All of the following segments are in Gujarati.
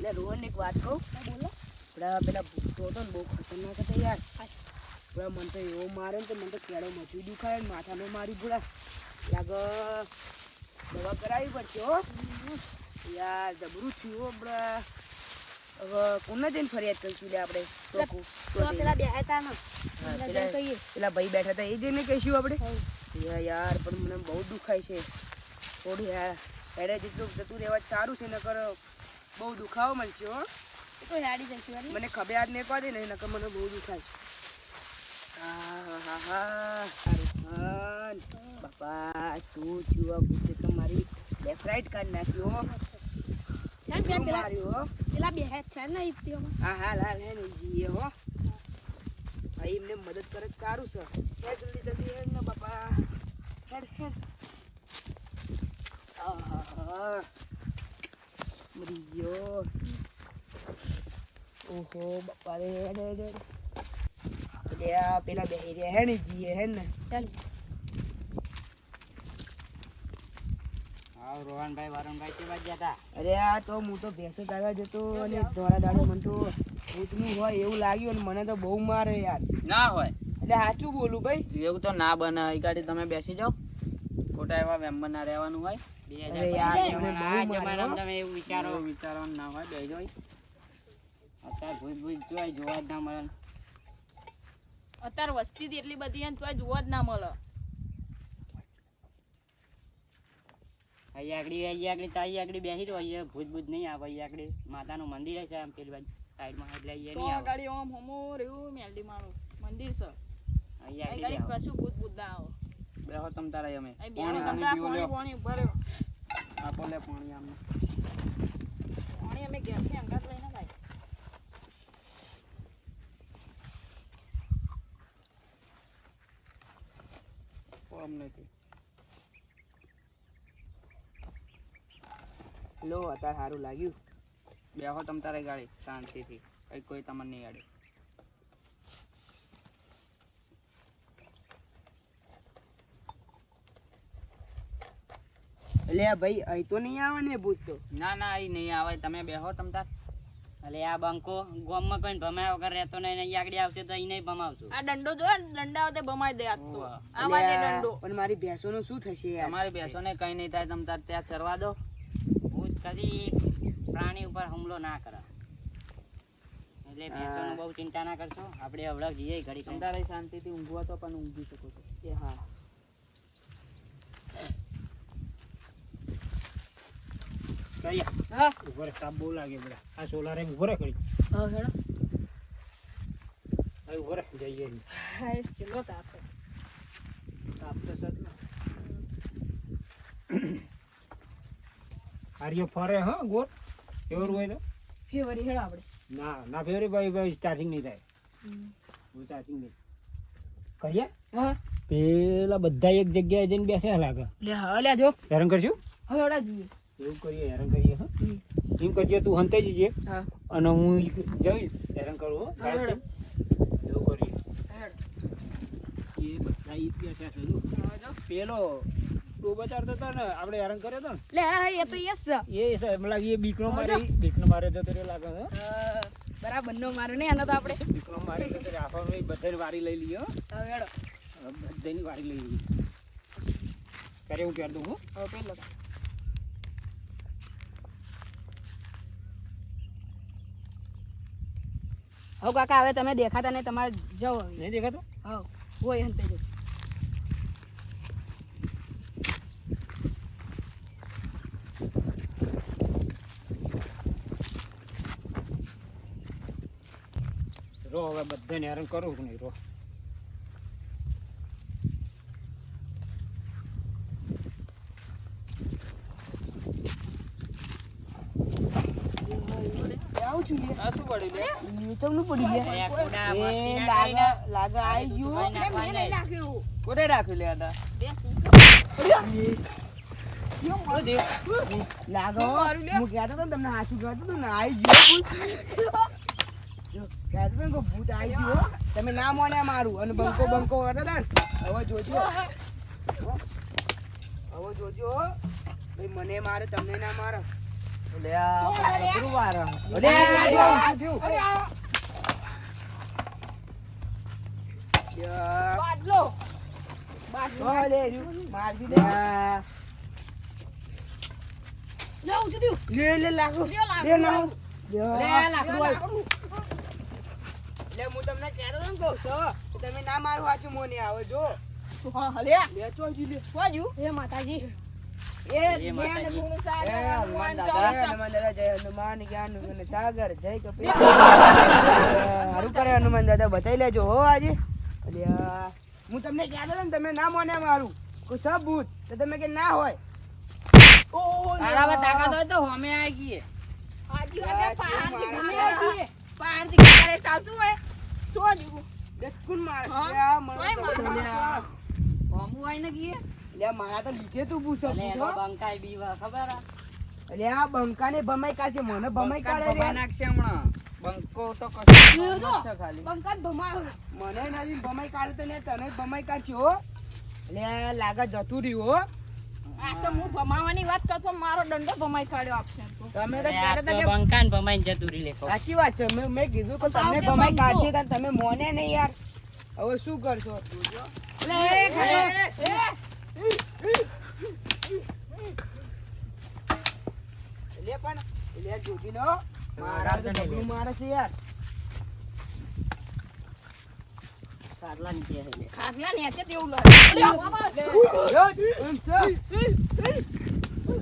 એટલે રોહન એક વાત કહું. બોલો. આપણા પેલા ભૂખતો હતો ને બહુ ખતરનાક હતો યાર. પેલા મને તો એવો મારે ને તો મને તો કેળો મચી દુખાય ને માથાનો મારી પૂરા લાગ દવા કરાવી પડશે હો. યાર જબરું થયું હો આપણા. હવે કોને જઈને ફરિયાદ કરીશું આપણે તો. પેલા બેઠા હતા ને. પેલા- કહીએ. પેલા ભાઈ બેઠા હતા એ જઈને કહીશું આપણે? યાર પણ મને બહુ દુખાય છે. થોડું યાર હેડે જેટલું જતું રહેવા સારું છે નકર બહુ દુખાવો મળશે હો. તો હેડી જશે. મને ખબર હાથ નહીં દે ને નકર મને બહુ દુખાય છે. બાપા શું થયું આ ભૂતે તો મારી લેફ્ટ રાઈટ કાઢી નાખ્યો હો. ચાલ પેલા હો? બેહે જ છે ને. હા હાલ હાલ હે ને જીએ હો. ભાઈ એમને મદદ કરે સારું છે હે જલ્દી જલ્દી હેડ ને બાપા. હેડ હેડ. હા ગયો ઓહો બાપા રે રે હેડ. એટલે આ પેલા બેહી રહ્યા હે ને જીએ હે ને ચાલ. હા રોહનભાઈ વરુણભાઈ કેવા ગયા હતા અરે આ તો હું તો ભેંસો ચાલવા જતો અને ધોરા દાડો મને તો ભૂતનું હોય એવું લાગ્યું અને મને તો બહુ મારે યાર. ના હોય. એટલે સાચું બોલું ભાઈ. એવું તો ના બને. એ ગાડી તમે બેસી જાઓ. ખોટા એવા વેમ્બર ના રહેવાનું હોય. અત્યારે વસ્તી એટલી બધી જોવા જ ના મળે. અહીંયા આગળ અહીંયા આગળ તો અહીંયા આગળ બેસી રહ્યો અહીંયા ભૂત ભૂત નહીં આવે અહીંયા આગળ માતાનું મંદિર છે આમ પેલી બાજુ સાઈડમાં એટલે અહીંયા નહીં આવે. ગાડી ઓમ હમો રહ્યું મેલડી મારું. મંદિર છે. અહીંયા આગળ ગાડી કશું ભૂત ભૂત ના આવે. બેહો તમ તારા અમે પાણી બેહો પીવો લ્યો. પાણી ઊભા આપો લે પાણી આમને પાણી અમે ઘેરથી અંગાત લઈને કોમ નથી લો અત્યારે સારું લાગ્યું. બેહો તમ તારે ગાડી શાંતિથી. કઈ કોઈ તમને નહીં અડે એટલે આ ભાઈ અહીં તો નહીં આવે ને ભૂત તો. ના ના અહીં નહીં આવે. તમે બેહો તમ તાર. એટલે આ બંકો ગોમમાં કોઈ ભમાયા વગર રહેતો નહીં ને અહીંયા આગળ આવશે તો અહીં નહીં ભમાવશું. આ દંડો જો દંડા આવતે ભમાઈ દે આજ તો. આ- દંડો. પણ મારી ભેંસોનું શું થશે યાર? તમારી બેસોને કઈ નહીં થાય તમ તાર ત્યાં ચરવા દો. ભૂત કદી પ્રાણી ઉપર હુમલો ના કરે. એટલે ભેંસોનું બહુ ચિંતા ના કરશો. આપણે હવડા જઈએ ઘડી તમ તારે શાંતિથી ઊંઘવા તો પણ ઊંઘી શકો છો. એ હા. હા ઊભો રે તાપ બહુ લાગે બધા આ સોલારે ઊભો રે કરી હા હેડો. હવે ઊભો રે જઈએ. હા ચલો તાપ તાપ તો સદ આર્યો ફરે હા ગોર. ફેવર હોય તો? ફેવરી હેડો આપણે ના ના ફેવરી ભાઈ ભાઈ સ્ટાર્ટિંગ નહીં થાય. હું સ્ટાર્ટિંગ નહીં. કરીએ? હા. પેલા બધા એક જગ્યાએ જઈને બેસે લાગે. લે હા લે જો. હેરાન કરશું? હવે જોઈએ. એવું કરીએ હેરાન કરીએ હા. એમ કરજે તું હંતે જજે. હા. અને હું જઈશ હેરાન કરું એવું કરીએ. એ બધા ઈ જ બેઠા છે. પેલો તું હતો ને આપણે હેરાન કર્યો હતો લે એ તો યસ. ને એ સાહેબ લાગે એ બીકનો મારે બીકનો મારે તો રહ્યો લાગે બરાબર નો મારો નહીં આનો તો આપણે. બીકનો મારે એ બધાની વારી લઈ લઈએ હવે હેડો. બધાની વારી લઈ લઈએ કરે હું કહેતો હું. હવે પેલો. હવે કાકા હવે તમે દેખાતા નહીં તમારે જાઓ હવે. નહીં દેખાતો? હા હોય હંતે જો રો હવે બધાને હેરાન કરું નહીં રો આવું પડ્યું લે. પડી ગયા. એ લાગે કરીને ગયું. નાખવા નહીં. નાખ્યું કોને રાખ્યું લે આડા લાગે. હો. મારું લે. હું કહેતો હતો તમને સાચું કહેતો હતો ને આઈ ગયું ભૂત. કહેતો આઈ ગયું. તમે ના માન્યા મારું. અને બંકો બંકો કરતા હતા હવે જોજો. હવે જોજો. ભાઈ મને મારે તમને ના મારે. લે આ જબરું વારે. અરે, આ જો, શું થયું? યા. બાટલો બાટલો ઓ, લે, રહ્યું. મારજી દે. લે ઊંચું થયું. લે, લે, લાકડું. લે, લાકડું. લે, લાકડું. લે, યા. લાકડું આય. લે, હું તમને કહેતો હતો ને કહું તમે ના મારું સાચું મોને આવો જો લે. લે ચોજી લે વાજુ. એ માતાજી હનુમાન દાદા. બતાવી લેજો હો આજે. હું તમને કહેતો ને તમે ના મોને મારું. કોઈ સબ ભૂત તો તમે કે ના હોય. તાકાત હોય તો હોમે આવી ગઈએ. ચાલતું હોય. દેખુન માર હા? લ્યા, મને કોઈ તો માર ખબર લ્યા. છે. હોમું આઈ ને ગઈએ લ્યા, મારા તો લીધે તું પૂછો અલે એનો પૂછો બંકાઈ બીવા ખબર આ? અલ્યા બંકાને ભમાઈ કાઢશે મને ભમાઈ કાઢે રે. નાખશે હમણાં બંકો તો કશું જોયો કામ જ છો? છે ખાલી બંકાત ભમાયો. મને નથી ભમાઈ કાઢે તો ને તને ભમાઈ કાઢશે હો લે લાગે જતું રહ્યું હો આ હું ભમાવાની વાત કરતો મારો દંડો ભમાઈ કાઢ્યો આપશે તમે તો અરે તો હતા ભમાઈને જતું રહી લે સાચી વાત છે મેં મેં કીધું કે તો તમે કે ભમાઈ કાઢશે તો તમે મોને નહીં યાર હવે શું કરશો લે, એ ખાજો. એ, લે પણ લે જોતી લો મારા તો ઢગલું મારે છે યાર ખાટલા નીચે છે. ખાટલા નીચે તેવું લાગે. ખાલી બાબા. લે. યો, એમ છે.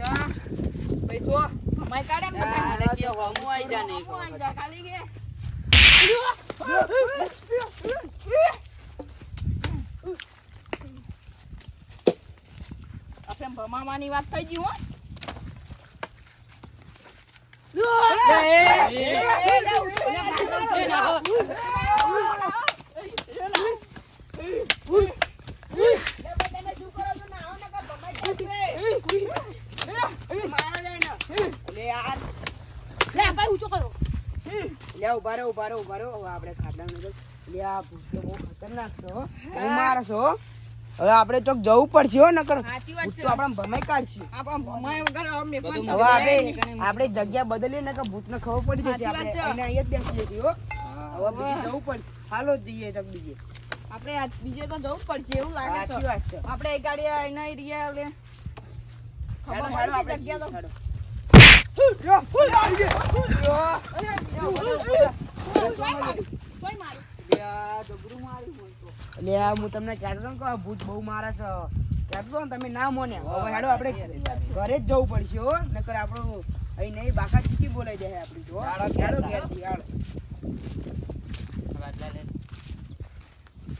યા. ભાઈ જો, ભમાઈ કાઢે એમ બધા. આને કે હોમું આઈ જા ને એક હું આઈ વખત. જા, ખાલી કે. આપણે ભમાવાની વાત થઈ ગઈ હો. આપણે ખાટલા લે આ ભૂસ્તો બહુ ખતરનાક છો હો. બહુ મારે છે હો. હવે આપણે ચોક જવું પડશે હો નકર સાચી વાત છે તો આપણને ભમાઈ કાઢશે આપણા હવે આપણે આપણે જગ્યા બદલીએ નકર ભૂતને ખબર પડી જશે આપણે એને અહીંયા જ બેસીએ છીએ હો હવે બીજે જવું પડશે હાલો જઈએ ચોક બીજે આપણે આજ બીજે તો જવું પડશે એવું લાગે સાચી વાત છે આપણે એક ગાડી આઈને રહ્યા એટલે ખબર પડી આપણે જગ્યા તો. કોઈ માર્યું? કોઈ માર્યું? એટલે હું તમને કહેતો ને કે ભૂત બહુ મારે છે. કહેતો ને તમે ના મોને હવે હેડો આપણે ઘરે જ જવું પડશે હો. નકર આપણું અહીં નહીં બાકા ચીકી બોલાઈ જાય આપણી જો હેડો ઘેર ઘેરથી, હેડો ખાટલા લે.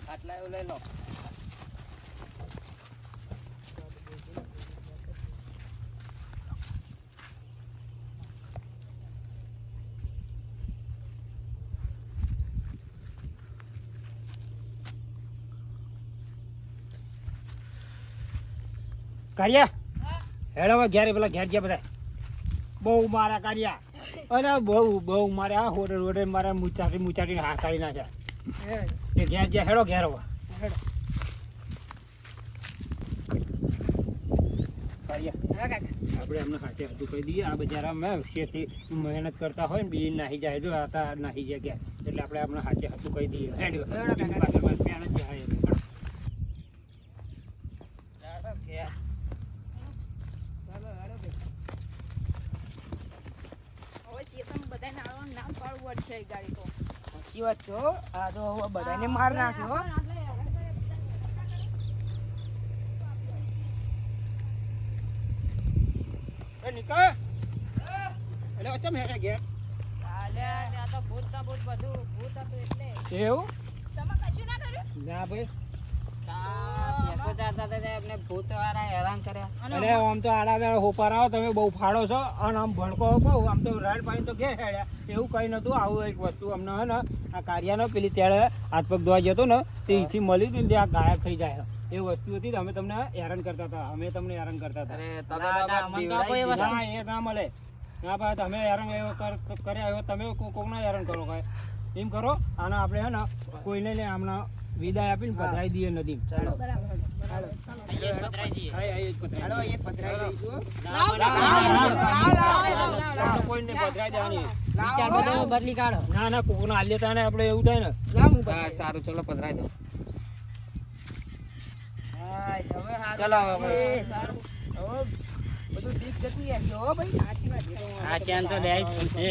ખાટલા એવું લઈ લો. કાઢ્યા હેડો ઘેર પેલા ઘેર ગયા બધા. બહુ મારા કાઢ્યા અને બહુ બહુ માર્યા હોટે હોટે મારા મુચાટી મુચાટી હા કાઢી નાખ્યા. એ ઘેર ગયા હેડો ઘેર હવે આપણે એમને હાથે હતું કહી દઈએ. આ બજારા મેં શેઠી મહેનત કરતા હોય ને બી નાહી જાય. જો આ નાહી જાય ગયા એટલે આપણે એમને હાથે હતું કહી દઈએ. બીજી પાછળ જાય ચાલો, ઘેર. હવે ચેતન બધાને નામ પાડવું પડશે એ ગાડી તો સાચી વાત છે આ તો હવે બધાને માર નાખ્યો એ નીકળ. એટલે અચમ હેડે ઘેર અલ્યા, ત્યાં તો ભૂત તો ભૂત બધું ભૂત હતું એટલે. એવું? તમે કશું ના કર્યું? ના ભાઈ. અરે આમ તો આડા હોપાર આવો તમે બહુ ફાડો છો. અને આમ ભડકો બહુ આમ તો રાડ પાણી તો ઘેર હેડ્યા. એવું કઈ નતું આવું એક વસ્તુ અમને હે ને આ કાર્યાનો પેલી ત્યારે હાથ પગ ધોવા જતો ને તે અહીંથી મળી હતી ને ત્યાં ગાયબ થઈ જાય એ વસ્તુ હતી અમે તમને હેરાન કરતા હતા. અમે તમને હેરાન કરતા હતા. એ ના મળે. ના ભાઈ તમે હેરાન કર્યા તમે કોક કોકના હેરાન કરો કાંઈ એમ કરો આના આપણે હે ને કોઈને ને આમના વિદાય આપીને પધરાઈ દઈએ નદી ચાલો. ના, ના, ના, હાલ્ય આપણે એવું થાય ને સારું ચલો પધરાઈ દો હા, ચલો હવે. બધું ઠીક જતું રહેશે હો ભાઈ સાચી વાત છે. આ ચેન તો લે છે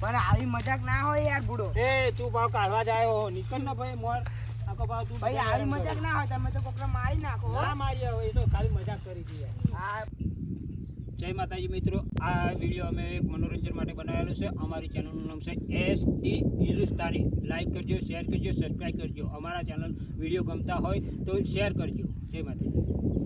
પણ આવી મજાક ના હોય યાર બુડો. એ તું ભાવ કાઢવા જાય નીકળ ના ભાઈ મોર. આખો ભાવ તું ભાઈ આવી મજાક ના હોય તમે તો કોકરા મારી નાખો. ના મારી હોય તો ખાલી મજાક કરી દઈએ. આ જય માતાજી મિત્રો આ વીડિયો અમે એક મનોરંજન માટે બનાવેલો છે. અમારી ચેનલનું નામ છે એસ ડી હિન્દુસ્તાની. લાઈક કરજો શેર કરજો સબસ્ક્રાઈબ કરજો. અમારા ચેનલ વીડિયો ગમતા હોય તો શેર કરજો. જય માતાજી.